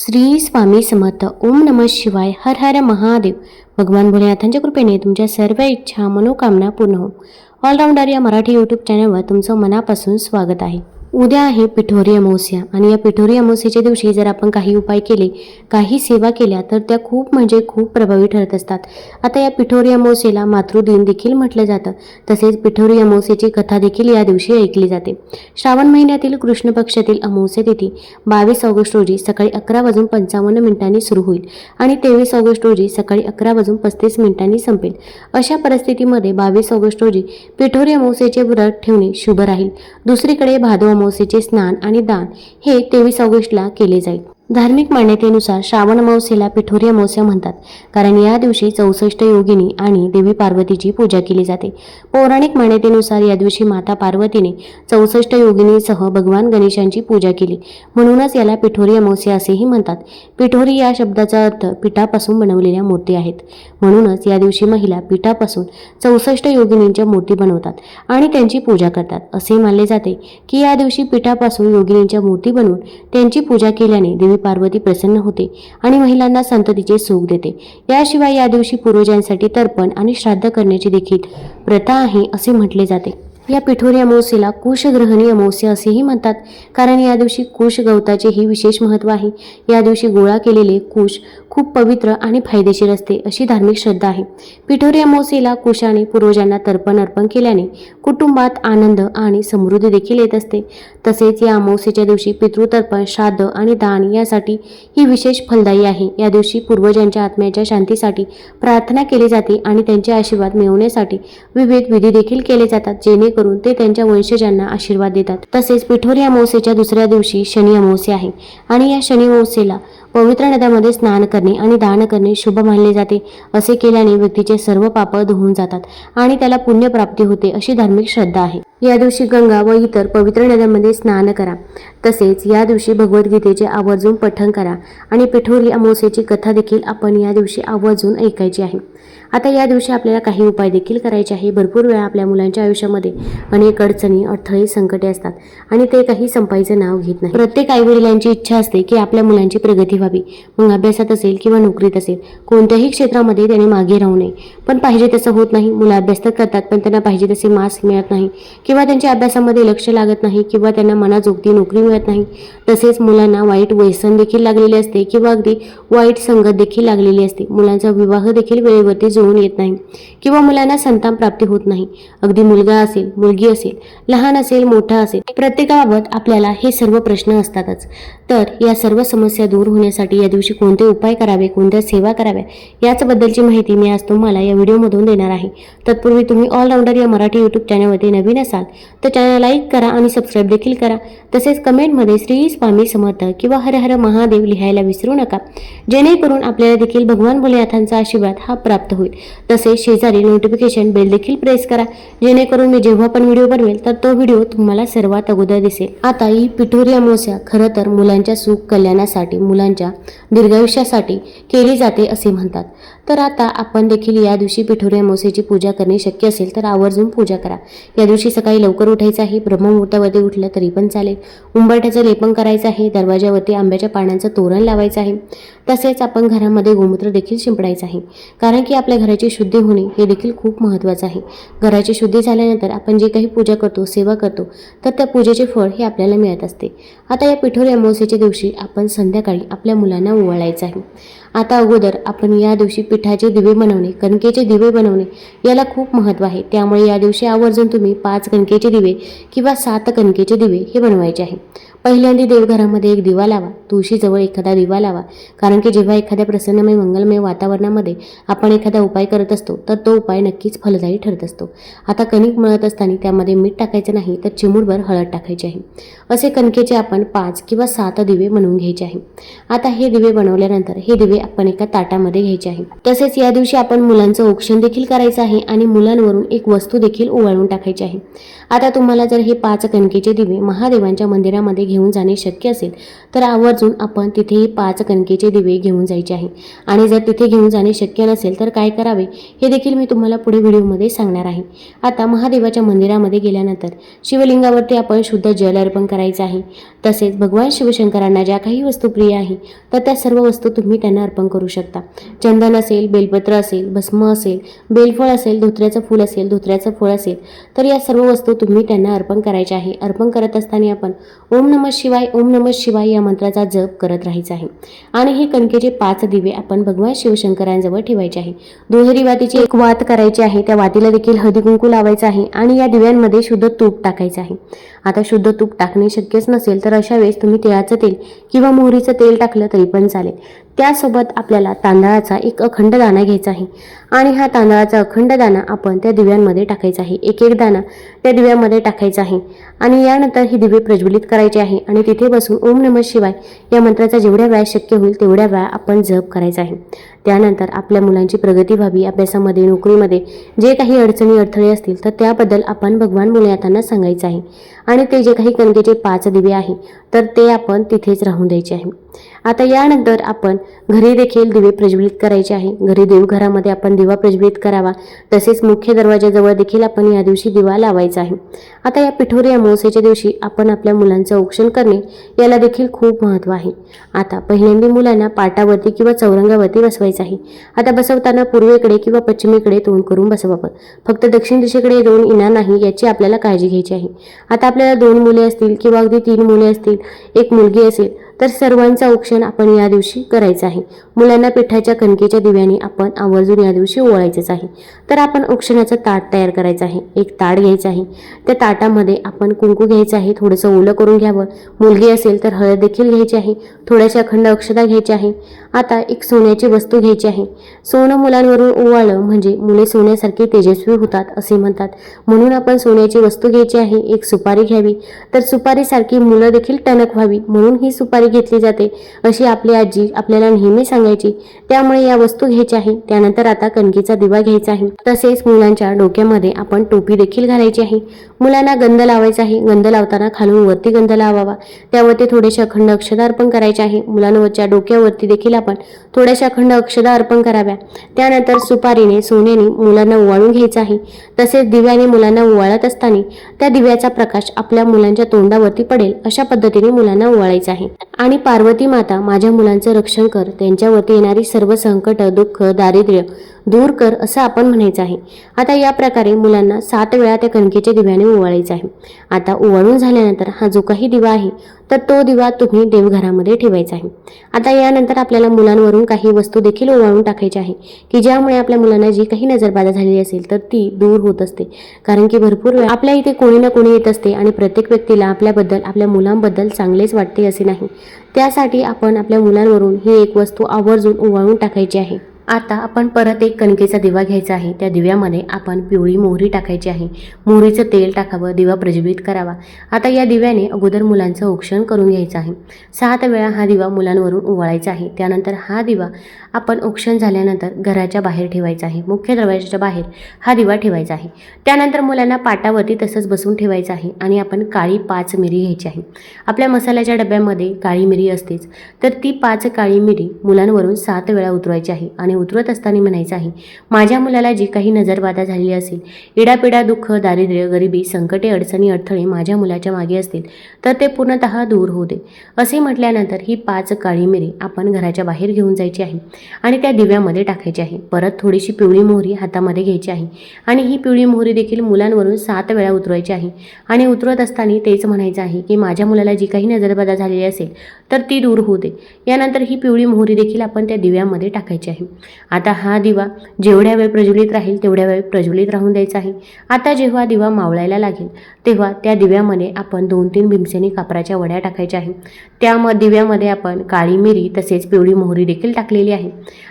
श्री स्वामी समर्थ. ओम नम शिवाय. हर हर महादेव. भगवान भोलेनाथांच्या कृपेने तुमच्या सर्व इच्छा मनोकामना पूर्ण हो. ऑलराऊंडर या मराठी यूट्यूब चॅनलवर तुमचं मनापासून स्वागत आहे. उद्या आहे पिठोरी अमावस्या आणि या पिठोरी अमावस्याच्या दिवशी जर आपण काही उपाय केले काही सेवा केल्या तर त्या खूप म्हणजे खूप प्रभावी ठरत असतात. आता या पिठोरी अमावस्येला मातृदिन देखील म्हटलं जातं. तसेच पिठोरी अमावस्येची कथा देखील या दिवशी ऐकली जाते. श्रावण महिन्यातील कृष्ण पक्षातील अमावस्या तिथी बावीस ऑगस्ट रोजी सकाळी अकरा वाजून पंचावन्न मिनिटांनी सुरू होईल आणि तेवीस ऑगस्ट रोजी सकाळी अकरा वाजून पस्तीस मिनिटांनी संपेल. अशा परिस्थितीमध्ये बावीस ऑगस्ट रोजी पिठोरी अमावस्येचे व्रत ठेवणे शुभ राहील. दुसरीकडे भादव अमावस्येचे स्नान आणि दान हे तेवीस ऑगस्टला केले जाईल. धार्मिक मान्यतेनुसार श्रावण अमावस्येला पिठोरी अमावस्या म्हणतात. कारण या दिवशी चौसष्ट योगिनी आणि देवी पार्वतीची पूजा केली जाते. पौराणिक मान्यतेनुसार या दिवशी माता पार्वतीने चौसष्ट योगिनीसह भगवान गणेशांची पूजा केली. म्हणूनच याला पिठोरी अमावस्या असेही म्हणतात. पिठोरी या शब्दाचा अर्थ पिठापासून बनवलेल्या मूर्ती आहेत. म्हणूनच या दिवशी महिला पिठापासून चौसष्ट योगिनींच्या मूर्ती बनवतात आणि त्यांची पूजा करतात. असे मानले जाते की या दिवशी पिठापासून योगिनींच्या मूर्ती बनवून त्यांची पूजा केल्याने देवी पार्वती प्रसन्न होते आणि महिलांना संततीचे सुख देते. याशिवाय या दिवशी पूर्वजांसाठी तर्पण आणि श्राद्ध करण्याची देखील प्रथा आहे असे म्हटले जाते. या पिठोरी अमावस्येला कुशग्रहणी अमावस्या असेही म्हणतात. कारण या दिवशी कुश गवताचेही विशेष महत्त्व आहे. या दिवशी गोळा केलेले कुश खूप पवित्र आणि फायदेशीर असते अशी धार्मिक श्रद्धा आहे. पिठोरी अमावस्येला कुशाने पूर्वजांना तर्पण अर्पण केल्याने कुटुंबात आनंद आणि समृद्धी देखील येत असते. तसेच या अमावस्येच्या दिवशी पितृतर्पण श्राद्ध आणि दान यासाठी ही विशेष फलदायी आहे. या दिवशी पूर्वजांच्या आत्म्याच्या शांतीसाठी प्रार्थना केली जाते आणि त्यांचे आशीर्वाद मिळवण्यासाठी विविध विधी देखील केले जातात जेणेकरून करून ते त्यांच्या वंशजांना आशीर्वाद देतात. तसेच पिठोरी अमावस्येच्या दुसऱ्या दिवशी शनी अमावस्या आहे. आणि या शनी अमावस्येला पवित्र नद्यामध्ये स्नान करणे आणि दान करणे शुभ मानले जाते. असे केल्याने व्यक्तीचे सर्व पाप धुवून जातात आणि त्याला पुण्यप्राप्ती होते अशी धार्मिक श्रद्धा आहे. या दिवशी गंगा व इतर पवित्र नद्यांमध्ये स्नान करा. तसेच या दिवशी भगवद्गीतेचे आवर्जून पठण करा आणि पिठोरी अमावस्येची कथा देखील आपण या दिवशी आवर्जून ऐकायची आहे. आता या दिवशी आपल्याला काही उपाय देखील करायचे आहे. भरपूर वेळा आपल्या मुलांच्या आयुष्यामध्ये अनेक अडचणी अडथळे संकटे असतात आणि ते काही संपायचं नाव घेत नाही. प्रत्येक आईवडिलांची इच्छा असते की आपल्या मुलांची प्रगती व्हावी मग अभ्यासात असेल किंवा नोकरीत असेल कोणत्याही क्षेत्रामध्ये त्याने मागे राहू नये. पण पाहिजे तसं होत नाही. मुलं अभ्यास तर करतात पण त्यांना पाहिजे तसे मार्क्स मिळत नाही. किंवा त्यांच्या अभ्यासामध्ये लक्ष लागत नाही किंवा त्यांना मनाजोगती नोकरी मिळत नाही. तसेच मुलांना वाईट व्यसन देखील लागलेले असते किंवा अगदी वाईट संगत देखील लागलेली असते. मुलांचा विवाह देखील वेळेवरती जुळून येत नाही किंवा मुलांना संतान प्राप्ती होत नाही. अगदी मुलगा असेल मुलगी असेल लहान असेल मोठा असेल प्रत्येकाबाबत आपल्याला हे सर्व प्रश्न असतातच. तर या सर्व समस्या दूर होण्यासाठी या दिवशी कोणते उपाय करावे कोणत्या सेवा कराव्या याचबद्दलची माहिती मी आज तुम्हाला या व्हिडिओमधून देणार आहे. तत्पूर्वी तुम्ही ऑलराऊंडर या मराठी यूट्यूब चॅनलवरती नवीन असाल तर चॅनल लाईक करा आणि सबस्क्राईब देखील करा. तसेच कमेंटमध्ये श्री स्वामी समर्थ किंवा हर हर महादेव लिहायला विसरू नका. जेणेकरून आपल्याला देखील भगवान भोलेनाथांचा आशीर्वाद हा प्राप्त होईल. तसेच शेजारी नोटिफिकेशन बेल देखील प्रेस करा. जेणेकरून मी जेव्हा पण व्हिडिओ बनवेल तर तो व्हिडिओ तुम्हाला सर्वात अगोदर दिसेल. आता ही पिठोरी अमावस्या खरं तर मुलांच्या सुख कल्याणासाठी मुलांच्या दीर्घायुष्यासाठी केली जाते असे म्हणतात. तर आता आपण देखील या दिवशी पिठोरी अमावस्येची पूजा करणे शक्य असेल तर आवर्जून पूजा करा. या दिवशी सकाळी लवकर उठायचं आहे. ब्रह्ममुहूर्तावरती उठलं तरी पण चालेल. उंबरठ्याचं लेपन करायचं आहे. दरवाजावरती आंब्याच्या पानांचं तोरण लावायचं आहे. तसेच आपण घरामध्ये गोमूत्र देखील शिंपडायचं आहे. कारण की आपल्या घराची शुद्धी होणे हे देखील खूप महत्त्वाचं आहे. घराची शुद्धी झाल्यानंतर आपण जे काही पूजा करतो सेवा करतो तर त्या पूजेचे फळ हे आपल्याला मिळत असते. आता या पिठोरी अमावस्येच्या दिवशी आपण संध्याकाळी आपल्या मुलांना ओवाळायचं आहे. आता अगोदर आपण या दिवशी पिठाचे दिवे बनवणे कणकेचे दिवे बनवणे याला खूप महत्त्व आहे. त्यामुळे या दिवशी आवर्जून तुम्ही पाच कणकेचे दिवे किंवा सात कणकेचे दिवे हे बनवायचे आहे. पहिल्यांदा देवघरामध्ये एक दिवा लावा तुळशीजवळ एखादा दिवा लावा कारण की जेव्हा एखाद्या प्रसन्नमय मंगलमय वातावरणामध्ये आपण एखादा उपाय करत असतो तर तो उपाय नक्कीच फलदायी ठरत असतो. आता कणिक मळत असताना त्यामध्ये मीठ टाकायचं नाही तर चिमूटभर हळद टाकायची आहे. असे कणकेचे आपण पाच किंवा सात दिवे बनवून घ्यायचे आहे. आता हे दिवे बनवल्यानंतर हे दिवे आपण एका ताटामध्ये घ्यायचे आहे. तसेच या दिवशी आपण मुलांचं औक्षण देखील करायचं आहे आणि मुलांवरून एक वस्तू देखील ओवाळून टाकायची आहे. आता तुम्हाला जर हे पाच कणकेचे दिवे महादेवांच्या मंदिरामध्ये घेऊन जाणे शक्य असेल तर आवर्जून आपण तिथेही पाच कणकेचे दिवे घेऊन जायचे आहे. आणि जर तिथे घेऊन जाणे शक्य नसेल तर काय करावे? हे देखील मी तुम्हाला पुढे व्हिडिओमध्ये सांगणार आहे. आता महादेवाच्या मंदिरामध्ये गेल्यानंतर शिवलिंगावरती आपण शुद्ध जल अर्पण करायचं आहे. तसेच भगवान शिवशंकरांना ज्या काही वस्तू प्रिय आहे तर त्या सर्व वस्तू तुम्ही त्यांना अर्पण करू शकता. चंदन असेल बेलपत्र असेल भस्म असेल बेलफळ असेल धोत्र्याचं फूल असेल धोत्र्याचं फळ असेल तर या सर्व वस्तू तुम्ही त्यांना अर्पण करायच्या आहे. अर्पण करत असताना आपण ओम नमः शिवाय ओम नमः शिवाय या मंत्राचा जप करत राहायचा आहे. आणि हे कणकेचे पाच दिवे आपण भगवान शिवशंकरांजवळ ठेवायचे आहे. दुहेरी वातीची एक वात करायची आहे त्या वातीला देखील हळदी कुंकू लावायचं आहे आणि या दिव्यांमध्ये शुद्ध तूप टाकायचं आहे. आता शुद्ध तूप टाकणे शक्यच नसेल तर अशा वेळेस तुम्ही तिळाचं तेल किंवा मोहरीचं तेल टाकलं तरी पण चालेल. त्यासोबत आपल्याला तांदळाचा एक अखंड दाणा घ्यायचा आहे. आणि हा तांदळाचा अखंड दाणा आपण त्या दिव्यांमध्ये टाकायचा आहे. एक एक दाणा त्या दिव्यामध्ये टाकायचा आहे. आणि यानंतर ही दिवे प्रज्वलित करायचे आहे आणि तिथे बसून ओम नमः शिवाय या मंत्राचा जेवढ्या वेळा शक्य होईल तेवढ्या वेळा आपण जप करायचा आहे. त्यानंतर आपल्या मुलांची प्रगती व्हावी अभ्यासामध्ये नोकरीमध्ये जे काही अडचणी अडथळे असतील तर त्याबद्दल आपण भगवान मुलांना सांगायचं आहे. आणि ते जे काही कणकेचे पाच दिवे आहे तर ते आपण तिथेच राहून द्यायचे आहे. आता यानंतर आपण घरी देखील दिवे प्रज्वलित करायचे आहे. घरी देवघरामध्ये आपण दिवा प्रज्वलित करावा. तसेच मुख्य दरवाजाजवळ देखील आपण या दिवशी दिवा लावायचा आहे. आता या पिठोरी अमावस्येच्या दिवशी आपण आपल्या मुलांचं औक्षण करणे याला देखील खूप महत्त्व आहे. आता पहिल्यांदा मुलांना पाटावरती किंवा चौरंगावरती बसवायचं आहे. आता बसवताना पूर्वेकडे किंवा पश्चिमेकडे तोंड करून बसवावं फक्त दक्षिण दिशेकडे दोन येणार नाही याची आपल्याला काळजी घ्यायची आहे. आता आपल्याला दोन मुले असतील किंवा अगदी तीन मुले असतील एक मुलगी असेल तर सर्वांचा औक्षण आपण या दिवशी करायचं आहे. मुलांना पिठाच्या कणकेच्या दिव्याने आपण आवर्जून या दिवशी ओळायचंच आहे. तर आपण औक्षणाचं ताट तयार करायचं आहे. एक ताट घ्यायचं आहे. त्या ताटामध्ये आपण कुंकू घ्यायचं आहे. थोडंसं ओलं करून घ्यावं. मुलगी असेल तर हळद देखील घ्यायची आहे. थोड्याशा अखंड अक्षता घ्यायची आहे. आता एक सोन्याची वस्तू घ्यायची आहे. सोनं मुलांवरून ओवाळलं म्हणजे मुले सोन्यासारखी तेजस्वी होतात असे म्हणतात. म्हणून आपण सोन्याची वस्तू घ्यायची आहे. एक सुपारी घ्यावी. तर सुपारीसारखी मुलं देखील टणक व्हावी. म्हणून ही सुपारी घेतली जाते अशी आपली आजी आपल्याला नेहमी सांगायची. त्यामुळे या वस्तू घ्यायच्या आहे त्यानंतर आता कणकीचा दिवा घ्यायचा आहे. तसेच मुलांच्या डोक्यामध्ये आपण टोपी देखील घालायची आहे. मुलांना गंध लावायचा आहे गंध लावताना खालून वरती गंध लावावा. त्यावरती थोडेसे अखंड अक्षदा अर्पण करायचे आहे. मुलांवरच्या डोक्यावरती देखील आपण थोड्याशा अखंड अक्षदा अर्पण कराव्या. त्यानंतर सुपारीने सोन्याने मुलांना ओवाळून घ्यायचं आहे. तसेच दिव्याने मुलांना ओवाळत असताना त्या दिव्याचा प्रकाश आपल्या मुलांच्या तोंडावरती पडेल अशा पद्धतीने मुलांना ओवाळायचा आहे. आणि पार्वती माता माझ्या मुलांचं रक्षण कर. त्यांच्यावरती येणारी सर्व संकट दुःख दारिद्र्य दूर कर असं आपण म्हणायचं आहे. आता या प्रकारे मुलांना सात वेळा त्या कणकेच्या दिव्याने ओवाळायचं आहे. आता ओवाळून झाल्यानंतर हा जो काही दिवा आहे तर तो दिवा तुम्ही देवघरामध्ये ठेवायचा आहे. आता यानंतर आपल्याला मुलांवरून काही वस्तू देखील ओवाळून टाकायच्या आहे की ज्यामुळे आपल्या मुलांना जी काही नजरबाधा झालेली असेल तर ती दूर होत असते. कारण की भरपूर वेळा आपल्या इथे कोणी ना कोणी येत असते आणि प्रत्येक व्यक्तीला आपल्याबद्दल आपल्या मुलांबद्दल चांगलेच वाटते असे नाही. त्यासाठी आपण आपल्या मुलांवरून ही एक वस्तू आवर्जून ओवाळून टाकायची आहे. आता आपण परत एक कणकेचा दिवा घ्यायचा आहे. त्या दिव्यामध्ये आपण पिवळी मोहरी टाकायची आहे. मोहरीचं तेल टाकावं दिवा प्रज्वलित करावा. आता या दिव्याने अगोदर मुलांचं औक्षण करून घ्यायचं आहे. सात वेळा हा दिवा मुलांवरून ओवाळायचा आहे. त्यानंतर हा दिवा आपण औक्षण झाल्यानंतर घराच्या बाहेर ठेवायचा आहे. मुख्य दरवाजाच्या बाहेर हा दिवा ठेवायचा आहे. त्यानंतर मुलांना पाटावरती तसंच बसून ठेवायचं आहे आणि आपण काळी पाच मिरी घ्यायची आहे. आपल्या मसाल्याच्या डब्यामध्ये काळी मिरी असतेच तर ती पाच काळी मिरी मुलांवरून सात वेळा उतरवायची आहे आणि उतरत असताना म्हणायचं आहे माझ्या मुलाला जी काही नजरबाधा झालेली असेल इडापिडा दुःख दारिद्र्य गरिबी संकटे अडचणी अडथळे माझ्या मुलाच्या मागे असतील तर ते पूर्णतः दूर होऊ दे. असे म्हटल्यानंतर ही पाच काळी मिरी आपण घराच्या बाहेर घेऊन जायची आहे आणि त्या दिव्यामध्ये टाकायची आहे. परत थोडीशी पिवळी मोहरी हातामध्ये घ्यायची आहे आणि ही पिवळी मोहरी देखील मुलांवरून सात वेळा उतरवायची आहे आणि उतरत असताना तेच म्हणायचं आहे की माझ्या मुलाला जी काही नजरबाधा झालेली असेल तर ती दूर होऊ दे. यानंतर ही पिवळी मोहरी देखील आपण त्या दिव्यामध्ये टाकायची आहे. आता हा दिवा जेवढ्या वेळ प्रज्वलित राहील तेवढ्या वेळ प्रज्वलित राहून द्यायचा आहे. आता जेव्हा दिवा मावळायला लागेल तेव्हा त्या दिव्यामध्ये आपण दोन तीन भीमसेनी कापराच्या वड्या टाकायच्या आहे त्या म दिव्यामध्ये आपण काळी मिरी तसेच पिवळी मोहरी देखील टाकलेली आहे.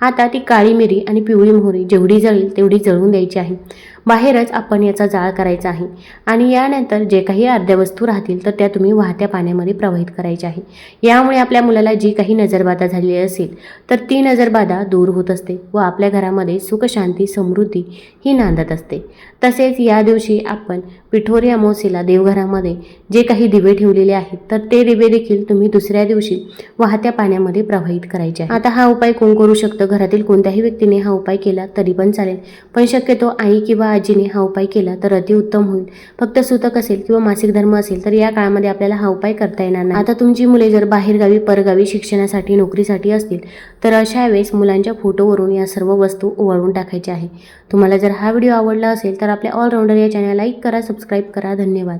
आता ती काळी मिरी आणि पिवळी मोहरी जेवढी जळेल तेवढी जळून द्यायची आहे. बाहेरच आपण याचा जाळ करायचा आहे. आणि यानंतर जे काही अर्ध्या वस्तू राहतील तर त्या तुम्ही वाहत्या पाण्यामध्ये प्रवाहित करायच्या आहे. यामुळे आपल्या मुलाला जी काही नजरबाधा झालेली असेल तर ती नजरबाधा दूर होत असते व आपल्या घरामध्ये सुख शांती समृद्धी ही नांदत असते. तसेच या दिवशी आपण पिठोरी अमावस्येला देवघरामध्ये जे काही दिवे ठेवलेले आहेत तर ते दिवे देखील तुम्ही दुसऱ्या दिवशी वाहत्या पाण्यामध्ये प्रवाहित करायचे आहे. आता हा उपाय कोण करू शकतं? घरातील कोणत्याही व्यक्तीने हा उपाय केला तरी पण चालेल. पण शक्यतो आई किंवा काळजीने हा उपाय केला तर अतिउत्तम होईल. फक्त सुतक असेल किंवा मासिक धर्म असेल तर या काळामध्ये आपल्याला हा उपाय करता येणार नाही. आता तुमची मुले जर बाहेरगावी परगावी शिक्षणासाठी नोकरीसाठी असतील तर अशा वेळेस मुलांच्या फोटोवरून या सर्व वस्तू ओवाळून टाकायच्या आहे. तुम्हाला जर हा व्हिडिओ आवडला असेल तर आपल्या ऑलराऊंडर या चॅनल लाईक करा सबस्क्राईब करा. धन्यवाद.